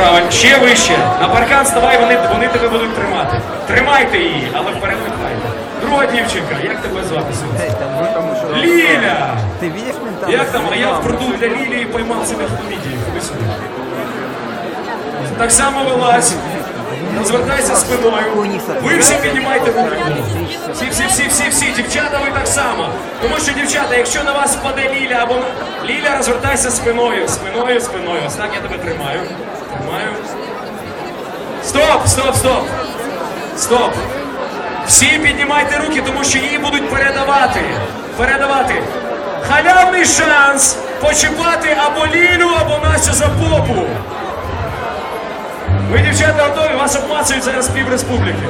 Правильно, ще вище. На паркан ставай, вони, вони тебе будуть тримати. Тримайте її, але вперед не пхайте. Друга дівчинка, як тебе звати? Сонце? Ліля! Ты видишь ментально? Як там? А я в пруду для Лілії поймав себе хламідію. Ходи сюди. Так само вилазь. Розвертайся спиною. Ви всі піднімайте руки. Всі, всі, всі, всі, всі. Дівчата, ви. Тому що, дівчата, якщо на вас впаде Ліля або. Ліля, розвертайся спиною, спиною, спиною. Ось так я тебе тримаю. Тримаю. Стоп, стоп, стоп. Стоп. Всі піднімайте руки, тому що її будуть передавати. Передавати. Халявний шанс почіпати або Лілю, або Настю за попу. Ви, дівчата, готові? Вас обмацують зараз пів республіки.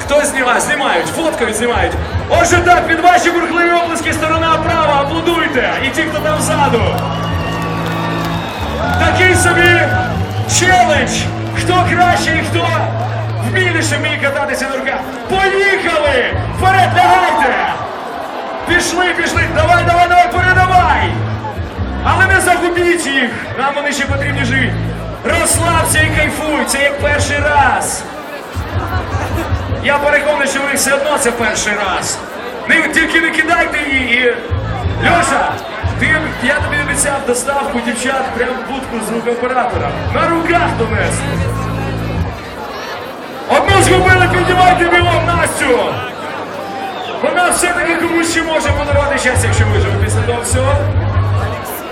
Хто знімає? Знімають, фоткають, знімають. Отже так, під ваші бурхливі оплески сторона права, аплодуйте! І ті, хто там ззаду. Такий собі челендж. Хто краще і хто вміліше вміє кататися на руках. Поїхали! Вперед, лягайте! Пішли, пішли! Давай, давай, давай, передавай! Але не загубіть їх! Нам вони ще потрібні живі. Розслабся і кайфуй, Я що ви все одно це перший раз. Не, тільки не кидайте її. І... Льоша, ти, я тобі обіцяв доставку дівчат прямо в будку з звукооператора. На руках донес. Одну згубили, піднімайте білом Настю. Вона все-таки комусь ще може подарувати щастя, якщо виживе після того всього.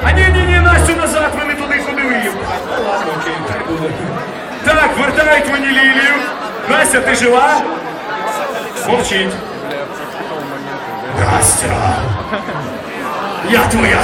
А ні, ні, ні, Настю назад, ви не туди ходили їм. Ладно, окей, хай буде. Так, вертають мені Лілію. Настя, ти жива? Мовчить. Настя. Я твоя